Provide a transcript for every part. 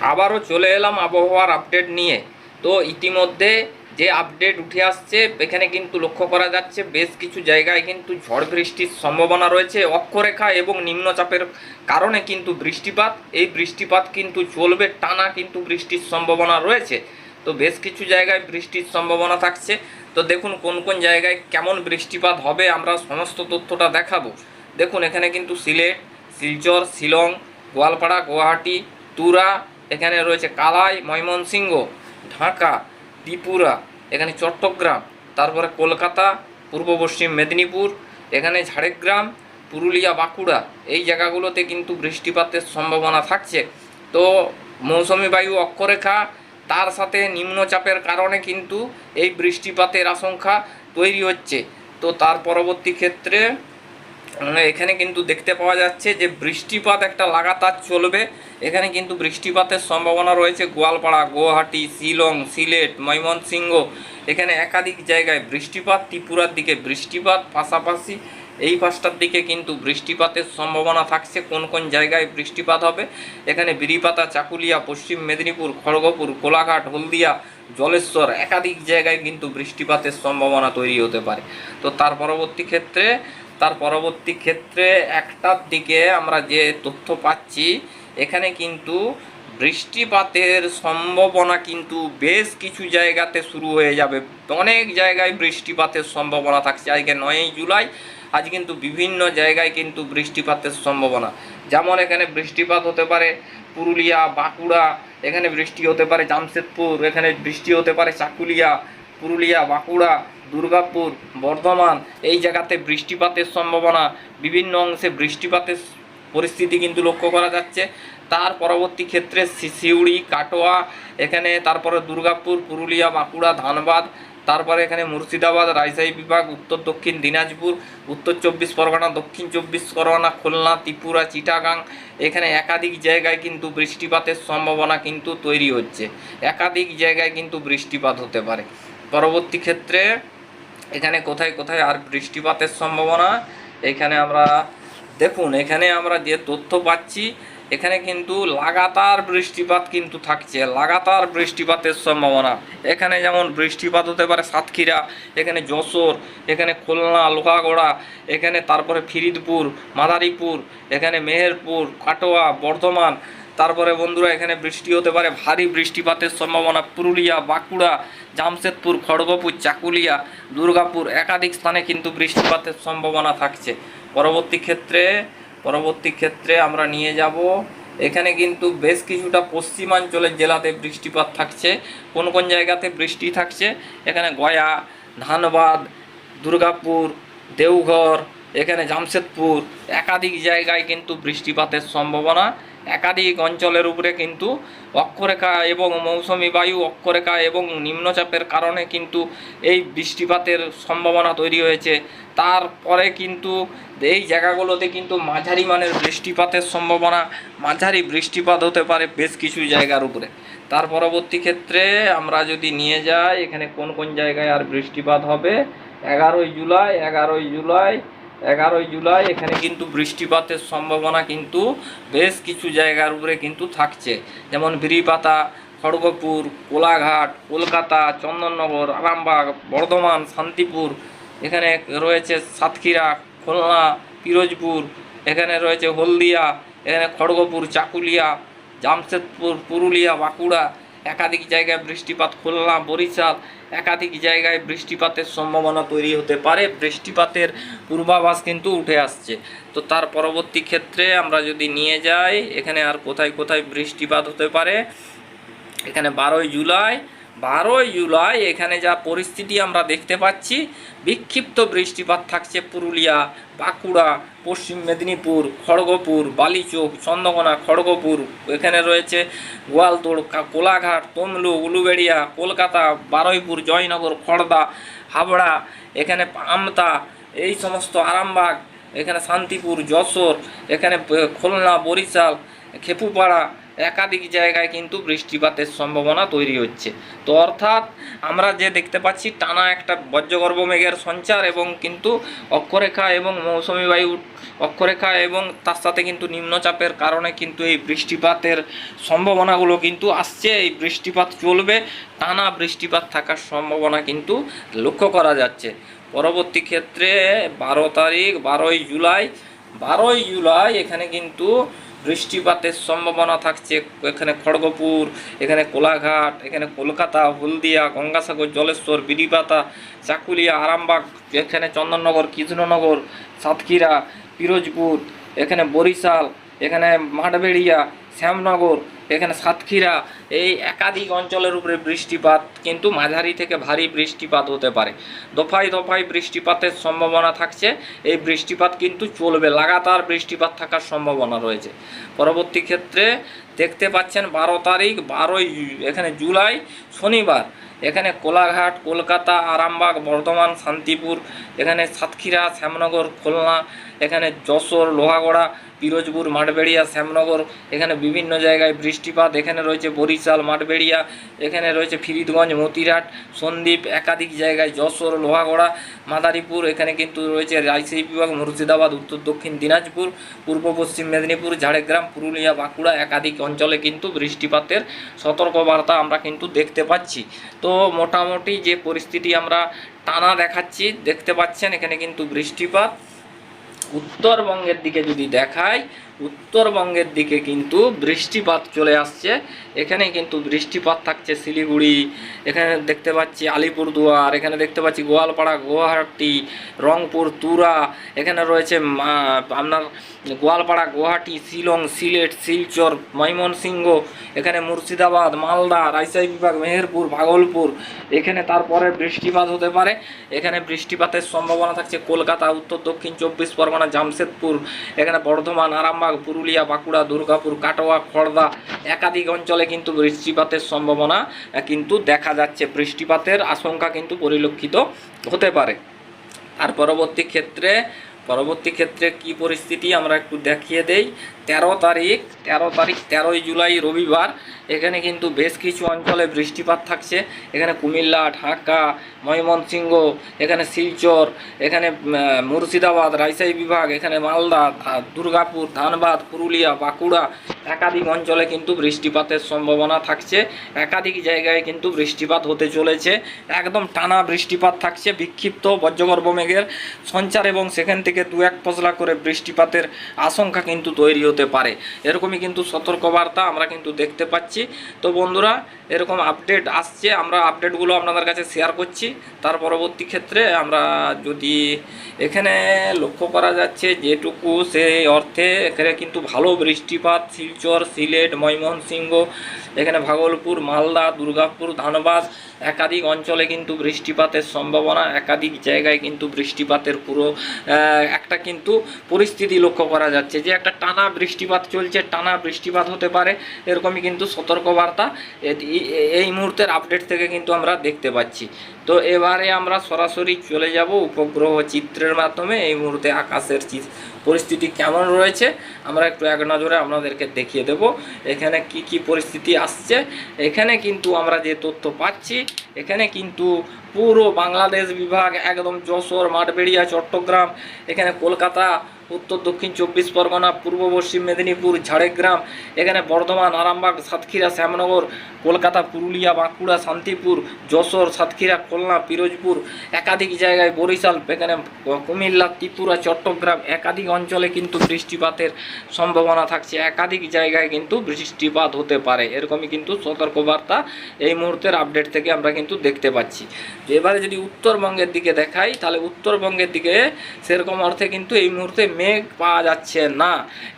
আবারও চলে এলাম আবহাওয়ার আপডেট নিয়ে। তো ইতিমধ্যে যে আপডেট উঠে আসছে, এখানে কিন্তু লক্ষ্য করা যাচ্ছে বেশ কিছু জায়গায় কিন্তু ঝড় বৃষ্টির সম্ভাবনা রয়েছে। অক্ষরেখা এবং নিম্নচাপের কারণে কিন্তু বৃষ্টিপাত, এই বৃষ্টিপাত কিন্তু চলবে, টানা কিন্তু বৃষ্টির সম্ভাবনা রয়েছে। তো বেশ কিছু জায়গায় বৃষ্টির সম্ভাবনা থাকছে। তো দেখুন, কোন কোন জায়গায় কেমন বৃষ্টিপাত হবে আমরা সমস্ত তথ্যটা দেখাবো। দেখুন, এখানে কিন্তু সিলেট, শিলচর, শিলং, গোয়ালপাড়া, গুয়াহাটি, তুরা এখানে রয়েছে কালাই, ময়মনসিংহ, ঢাকা, ত্রিপুরা, এখানে চট্টগ্রাম, তারপরে কলকাতা, পূর্ব পশ্চিম মেদিনীপুর, এখানে ঝাড়গ্রাম, পুরুলিয়া, বাঁকুড়া, এই জায়গাগুলোতে কিন্তু বৃষ্টিপাতের সম্ভাবনা থাকছে। তো মৌসুমি বায়ু অক্ষরেখা, তার সাথে নিম্নচাপের কারণে কিন্তু এই বৃষ্টিপাতের আশঙ্কা তৈরি হচ্ছে। তো তার পরবর্তী ক্ষেত্রে এখানে কিন্তু দেখতে পাওয়া যাচ্ছে যে বৃষ্টিপাত একটা লাগাতার চলবে। এখানে কিন্তু বৃষ্টিপাতের সম্ভাবনা রয়েছে গোয়ালপাড়া, গুয়াহাটি, শিলং, সিলেট, ময়মনসিংহ। এখানে একাধিক জায়গায় বৃষ্টিপাত, ত্রিপুরার দিকে বৃষ্টিপাত, পাশাপাশি এই পাঁচটার দিকে কিন্তু বৃষ্টিপাতের সম্ভাবনা থাকছে। কোন কোন জায়গায় বৃষ্টিপাত হবে? এখানে বিড়িপাতা, চাকুলিয়া, পশ্চিম মেদিনীপুর, খড়গপুর, কোলাঘাট, হলদিয়া, জলেশ্বর একাধিক জায়গায় কিন্তু বৃষ্টিপাতের সম্ভাবনা তৈরি হতে পারে। তো তার পরবর্তী ক্ষেত্রে তার পরবর্তী ক্ষেত্রে একটার দিকে আমরা যে তথ্য পাচ্ছি, এখানে কিন্তু বৃষ্টিপাতের সম্ভাবনা কিন্তু বেশ কিছু জায়গাতে শুরু হয়ে যাবে। অনেক জায়গায় বৃষ্টিপাতের সম্ভাবনা থাকছে। আজকে নয়ই জুলাই, আজ কিন্তু বিভিন্ন জায়গায় কিন্তু বৃষ্টিপাতের সম্ভাবনা। যেমন এখানে বৃষ্টিপাত হতে পারে পুরুলিয়া, বাঁকুড়া, এখানে বৃষ্টি হতে পারে জামশেদপুর, এখানে বৃষ্টি হতে পারে চাকুলিয়া, পুরুলিয়া, বাঁকুড়া দুর্গাপুর, বর্ধমান, এই জায়গাতে বৃষ্টিপাতের সম্ভাবনা, বিভিন্ন অংশে বৃষ্টিপাতের পরিস্থিতি কিন্তু লক্ষ্য করা যাচ্ছে। তার পরবর্তী ক্ষেত্রে সিউড়ি, কাটোয়া, এখানে তারপরে দুর্গাপুর, পুরুলিয়া, বাঁকুড়া, ধানবাদ, তারপরে এখানে মুর্শিদাবাদ, রাজশাহী বিভাগ, উত্তর দক্ষিণ দিনাজপুর, উত্তর চব্বিশ পরগনা, দক্ষিণ চব্বিশ পরগনা, খুলনা, ত্রিপুরা, চিটাগাং, এখানে একাধিক জায়গায় কিন্তু বৃষ্টিপাতের সম্ভাবনা কিন্তু তৈরি হচ্ছে। একাধিক জায়গায় কিন্তু বৃষ্টিপাত হতে পারে। পরবর্তী ক্ষেত্রে এখানে কোথায় কোথায় আর বৃষ্টিপাতের সম্ভাবনা? এখানে আমরা দেখুন, এখানে আমরা যে তথ্য পাচ্ছি, এখানে কিন্তু লাগাতার বৃষ্টিপাত কিন্তু থাকছে, লাগাতার বৃষ্টিপাতের সম্ভাবনা। এখানে যেমন বৃষ্টিপাত হতে পারে সাতক্ষীরা, এখানে যশোর, এখানে খুলনা, লোহাগড়া, এখানে তারপরে ফিরিদপুর, মাদারীপুর, এখানে মেহেরপুর, কাটোয়া, বর্ধমান তারপরে বন্ধুরা এখানে বৃষ্টি হতে পারে, ভারী বৃষ্টিপাতের সম্ভাবনা পুরুলিয়া, বাঁকুড়া, জামশেদপুর, খড়গপুর, চাকুলিয়া, দুর্গাপুর একাধিক স্থানে কিন্তু বৃষ্টিপাতের সম্ভাবনা থাকছে। পরবর্তী ক্ষেত্রে পরবর্তী ক্ষেত্রে আমরা নিয়ে যাব। এখানে কিন্তু বেশ কিছুটা পশ্চিমাঞ্চলের জেলাতে বৃষ্টিপাত থাকছে। কোন কোন জায়গাতে বৃষ্টি থাকছে? এখানে গয়া, ধানবাদ, দুর্গাপুর, দেওঘর, এখানে জামশেদপুর, একাধিক জায়গায় কিন্তু বৃষ্টিপাতের সম্ভাবনা একাধিক অঞ্চলের উপরে কিন্তু অক্ষরেখা এবং মৌসুমি বায়ু অক্ষরেখা এবং নিম্নচাপের কারণে কিন্তু এই বৃষ্টিপাতের সম্ভাবনা তৈরি হয়েছে। তারপরে কিন্তু এই জায়গাগুলোতে কিন্তু মাঝারি মানের বৃষ্টিপাতের সম্ভাবনা, মাঝারি বৃষ্টিপাত হতে পারে বেশ কিছু জায়গার উপরে। তার পরবর্তী ক্ষেত্রে আমরা যদি নিয়ে যাই, এখানে কোন কোন জায়গায় আর বৃষ্টিপাত হবে? এগারোই জুলাই এগারোই জুলাই এগারোই জুলাই, এখানে কিন্তু বৃষ্টিপাতের সম্ভাবনা কিন্তু বেশ কিছু জায়গার উপরে কিন্তু থাকছে। যেমন বিরিপাতা, খড়গপুর, কোলাঘাট, কলকাতা, চন্দননগর, আরামবাগ, বর্ধমান, শান্তিপুর, এখানে রয়েছে সাতক্ষীরা, খুলনা, পিরোজপুর, এখানে রয়েছে হলদিয়া, এখানে খড়গপুর, চাকুলিয়া, জামশেদপুর, পুরুলিয়া, বাঁকুড়া একাধিক জায়গায় বৃষ্টিপাত খুলনা, বরিশাল, একাধিক জায়গায় বৃষ্টিপাতের সম্ভাবনা তৈরি হতে পারে। বৃষ্টিপাতের পূর্বাভাস কিন্তু উঠে আসছে। তো তার পরবর্তী ক্ষেত্রে আমরা যদি নিয়ে যাই, এখানে আর কোথায় কোথায় বৃষ্টিপাত হতে পারে? এখানে বারোই জুলাই বারোই জুলাই, এখানে যা পরিস্থিতি আমরা দেখতে পাচ্ছি, বিক্ষিপ্ত বৃষ্টিপাত থাকছে পুরুলিয়া, বাঁকুড়া, পশ্চিম মেদিনীপুর, খড়গপুর, বালিচোক, চন্দ্রকোনা, খড়গপুর, এখানে রয়েছে গোয়ালতোড় কোলাঘাট, তমলু, উলুবেড়িয়া, কলকাতা, বারুইপুর, জয়নগর, খড়দা, হাবড়া, এখানে আমতা, এই সমস্ত আরামবাগ, এখানে শান্তিপুর, যশোর, এখানে খুলনা, বরিশাল খেপুপাড়া একাধিক জায়গায় কিন্তু বৃষ্টিপাতের সম্ভাবনা তৈরি হচ্ছে। তো অর্থাৎ আমরা যে দেখতে পাচ্ছি, টানা একটা বজ্রগর্ভ মেঘের সঞ্চার এবং কিন্তু অক্ষরেখা এবং মৌসুমি বায়ু অক্ষরেখা এবং তার সাথে কিন্তু নিম্নচাপের কারণে কিন্তু এই বৃষ্টিপাতের সম্ভাবনাগুলো কিন্তু আসছে। এই বৃষ্টিপাত চলবে, টানা বৃষ্টিপাত থাকার সম্ভাবনা কিন্তু লক্ষ্য করা যাচ্ছে। পরবর্তী ক্ষেত্রে বারো তারিখ, বারোই জুলাই বারোই জুলাই এখানে কিন্তু বৃষ্টিপাতের সম্ভাবনা থাকছে। এখানে খড়গপুর, এখানে কোলাঘাট, এখানে কলকাতা, হলদিয়া, গঙ্গাসাগর, জলেশ্বর বিড়িপাতা চাকুলিয়া, আরামবাগ, এখানে চন্দননগর, কৃষ্ণনগর, সাতক্ষীরা, পিরোজপুর, এখানে বরিশাল এখানে মাঠবেড়িয়া, শ্যামনগর, এখানে সাতক্ষীরা, এই একাধিক অঞ্চলের উপরে বৃষ্টিপাত, কিন্তু মাঝারি থেকে ভারী বৃষ্টিপাত হতে পারে। দফায় দফায় বৃষ্টিপাতের সম্ভাবনা থাকছে। এই বৃষ্টিপাত কিন্তু চলবে, লাগাতার বৃষ্টিপাত থাকার সম্ভাবনা রয়েছে। পরবর্তী ক্ষেত্রে দেখতে পাচ্ছেন বারো তারিখ, বারোই এখানে জুলাই, শনিবার। এখানে কোলাঘাট, কলকাতা, আরামবাগ, বর্ধমান, শান্তিপুর, এখানে সাতক্ষীরা, শ্যামনগর, খুলনা এখানে যশোর, লোহাগড়া, পিরোজপুর, মাঠবেড়িয়া, শ্যামনগর, এখানে বিভিন্ন জায়গায় বৃষ্টিপাত, এখানে রয়েছে বরিশাল, মাঠবেড়িয়া, এখানে রয়েছে ফিরিদগঞ্জ মতিরাট সন্দ্বীপ, একাধিক জায়গায় যশোর, লোহাগড়া, মাদারীপুর, এখানে কিন্তু রয়েছে রাজশাহী বিভাগ, মুর্শিদাবাদ, উত্তর দক্ষিণ দিনাজপুর, পূর্ব পশ্চিম মেদিনীপুর, ঝাড়গ্রাম, পুরুলিয়া, বাঁকুড়া একাধিক অঞ্চলে কিন্তু বৃষ্টিপাতের সতর্কবার্তা আমরা কিন্তু দেখতে পাচ্ছি। তো মোটামুটি যে পরিস্থিতি আমরা টানা দেখাচ্ছি, দেখতে পাচ্ছেন, এখানে কিন্তু বৃষ্টিপাত। উত্তরবঙ্গের দিকে যদি দেখাই উত্তরবঙ্গের দিকে কিন্তু বৃষ্টিপাত চলে আসছে। এখানে কিন্তু বৃষ্টিপাত থাকছে শিলিগুড়ি, এখানে দেখতে পাচ্ছি আলিপুরদুয়ার, এখানে দেখতে পাচ্ছি গোয়ালপাড়া, গুয়াহাটি, রংপুর, তুরা, এখানে রয়েছে আপনার গোয়ালপাড়া, গুয়াহাটি, শিলং, সিলেট, শিলচর, ময়মনসিংহ, এখানে মুর্শিদাবাদ, মালদা, রাজশাহী বিভাগ, মেহেরপুর, ভাগলপুর, এখানে তারপরে বৃষ্টিপাত হতে পারে। এখানে বৃষ্টিপাতের সম্ভাবনা থাকছে কলকাতা, উত্তর দক্ষিণ চব্বিশ পরগনা, জামশেদপুর, এখানে বর্ধমান, আরামবাগ পুরুলিয়া, বাঁকুড়া, দুর্গাপুর, কাটোয়া খড়দা একাধিক অঞ্চলে কিন্তু বৃষ্টিপাতের সম্ভাবনা কিন্তু দেখা যাচ্ছে। বৃষ্টিপাতের আশঙ্কা কিন্তু পরিলক্ষিত হতে পারে। আর পরবর্তী ক্ষেত্রে পরবর্তী ক্ষেত্রে কি পরিস্থিতি আমরা একটু দেখিয়ে দেই। তেরো তারিখ তেরো তারিখ, তেরোই জুলাই রবিবার, এখানে কিন্তু বেশ কিছু অঞ্চলে বৃষ্টিপাত থাকছে। এখানে কুমিল্লা, ঢাকা, ময়মনসিংহ, এখানে শিলচর, এখানে মুর্শিদাবাদ, রাজশাহী বিভাগ, এখানে মালদা দুর্গাপুর, ধানবাদ, পুরুলিয়া, বাঁকুড়া একাধিক অঞ্চলে কিন্তু বৃষ্টিপাতের সম্ভাবনা থাকছে, একাধিক জায়গায় কিন্তু বৃষ্টিপাত হতে চলেছে। একদম টানা বৃষ্টিপাত থাকছে, বিক্ষিপ্ত বজ্রগর্ভ মেঘের সঞ্চার এবং সেখান থেকে দু এক পশলা করে বৃষ্টিপাতের আশঙ্কা কিন্তু তৈরি হতে পারে। এরকমই কিন্তু সতর্কবার্তা আমরা কিন্তু দেখতে পাচ্ছি। তো বন্ধুরা, এরকম আপডেট আসছে, আমরা আপডেটগুলো আপনাদের কাছে শেয়ার করছি। তার পরবর্তী ক্ষেত্রে আমরা যদি এখানে লক্ষ্য করা যাচ্ছে, যেটুকু সেই অর্থে এখানে কিন্তু ভালো বৃষ্টিপাত শিলচর সিলেট ময়মনসিংহ এখানে ভাগলপুর মালদা দুর্গাপুর ধানবাদ একাধিক অঞ্চলে কিন্তু বৃষ্টিপাতের সম্ভাবনা, একাধিক জায়গায় কিন্তু বৃষ্টিপাতের পুরো একটা কিন্তু পরিস্থিতি লক্ষ্য করা যাচ্ছে যে একটা টানা বৃষ্টিপাত চলছে, টানা বৃষ্টিপাত হতে পারে, এরকমই কিন্তু সতর্কবার্তা এই মুহূর্তের আপডেট থেকে কিন্তু আমরা দেখতে পাচ্ছি। তো এবারে আমরা সরাসরি চলে যাব উপগ্রহ চিত্রের মাধ্যমে, এই মুহূর্তে আকাশের পরিস্থিতি কেমন রয়েছে, আমরা একটু এক নজরে আপনাদেরকে দেখিয়ে দেব, এখানে কি কি পরিস্থিতি আসছে, এখানে কিন্তু আমরা যে তথ্য পাচ্ছি এখানে কিন্তু পুরো বাংলাদেশ বিভাগ একদম যশোর মাঠবেড়িয়া চট্টগ্রাম এখানে কলকাতা উত্তর দক্ষিণ চব্বিশ পরগনা, পূর্ব পশ্চিম মেদিনীপুর, ঝাড়গ্রাম, এখানে বর্ধমান, আরামবাগ, সাতক্ষীরা, শ্যামনগর, কলকাতা, পুরুলিয়া, বাঁকুড়া, শান্তিপুর, যশোর, সাতক্ষীরা, খুলনা, পিরোজপুর, একাধিক জায়গায় বরিশাল, এখানে কুমিল্লা, ত্রিপুরা, চট্টগ্রাম, একাধিক অঞ্চলে কিন্তু বৃষ্টিপাতের সম্ভাবনা থাকছে। একাধিক জায়গায় কিন্তু বৃষ্টিপাত হতে পারে। এরকমই কিন্তু সতর্কবার্তা এই মুহূর্তের আপডেট থেকে আমরা কিন্তু দেখতে পাচ্ছি। এবারে যদি উত্তরবঙ্গের দিকে দেখাই, তাহলে উত্তরবঙ্গের দিকে সেরকম অর্থে কিন্তু এই মুহূর্তে মেঘ পাওয়া যাচ্ছে না।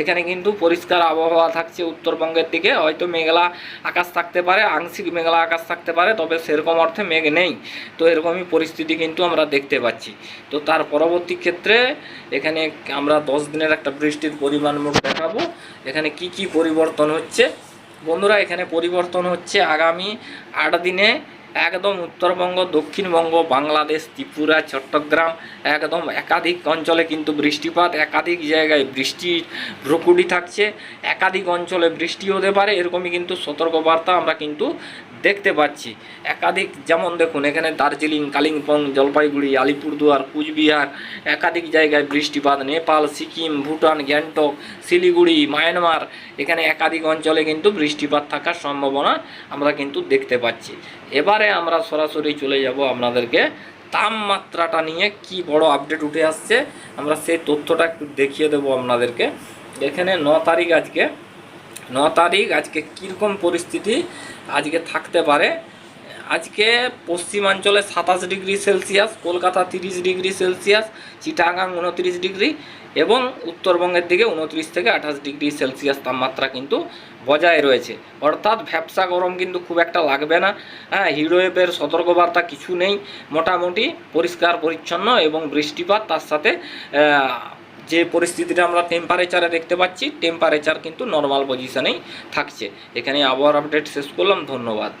এখানে কিন্তু পরিষ্কার আবহাওয়া থাকছে উত্তরবঙ্গের দিকে। হয়তো মেঘলা আকাশ থাকতে পারে, আংশিক মেঘলা আকাশ থাকতে পারে, তবে সেরকম অর্থে মেঘ নেই। তো এরকমই পরিস্থিতি কিন্তু আমরা দেখতে পাচ্ছি। তো তার পরবর্তী ক্ষেত্রে এখানে আমরা দশ দিনের একটা বৃষ্টির পরিমাণ মুখ দেখাবো। এখানে কি কি পরিবর্তন হচ্ছে? বন্ধুরা, এখানে পরিবর্তন হচ্ছে আগামী আট দিনে একদম উত্তরবঙ্গ, দক্ষিণবঙ্গ, বাংলাদেশ, ত্রিপুরা, চট্টগ্রাম, একদম একাধিক অঞ্চলে কিন্তু বৃষ্টিপাত, একাধিক জায়গায় বৃষ্টির প্রকুটি থাকছে, একাধিক অঞ্চলে বৃষ্টি হতে পারে, এরকমই কিন্তু সতর্কবার্তা আমরা কিন্তু দেখতে পাচ্ছি। একাধিক যেমন দেখুন, এখানে দার্জিলিং, কালিম্পং, জলপাইগুড়ি, আলিপুরদুয়ার, কুচবিহার, একাধিক জায়গায় বৃষ্টিপাত, নেপাল, সিকিম, ভুটান, গ্যাংটক, শিলিগুড়ি, মায়ানমার, এখানে একাধিক অঞ্চলে কিন্তু বৃষ্টিপাত থাকার সম্ভাবনা আমরা কিন্তু দেখতে পাচ্ছি। এবারে আমরা সরাসরি চলে যাব আপনাদেরকে তাপমাত্রাটা নিয়ে কি বড় আপডেট উঠে আসছে। আমরা সেই তথ্যটা একটু দেখিয়ে দেবো আপনাদেরকে। এখানে ন তারিখ আজকে। ন তারিখ আজকে কীরকম পরিস্থিতি আজকে থাকতে পারে? আজকে পশ্চিমাঞ্চলে সাতাশ ডিগ্রি সেলসিয়াস, কলকাতা তিরিশ ডিগ্রি সেলসিয়াস, চিটাগাং উনত্রিশ ডিগ্রি। এবং উত্তরবঙ্গের দিকে উনত্রিশ থেকে আঠাশ ডিগ্রি সেলসিয়াস তাপমাত্রা কিন্তু বজায় রয়েছে। অর্থাৎ ভ্যাবসা গরম কিন্তু খুব একটা লাগবে না। হ্যাঁ হিরোয়েভের সতর্কবার্তা কিছু নেই। মোটামুটি পরিষ্কার, পরিচ্ছন্ন এবং বৃষ্টিপাত, তার সাথে যে পরিস্থিতিটা আমরা টেম্পারেচারে দেখতে পাচ্ছি টেম্পারেচার কিন্তু নর্মাল পজিশনেই থাকছে। এখানে আবহাওয়ার আপডেট শেষ করলাম। ধন্যবাদ।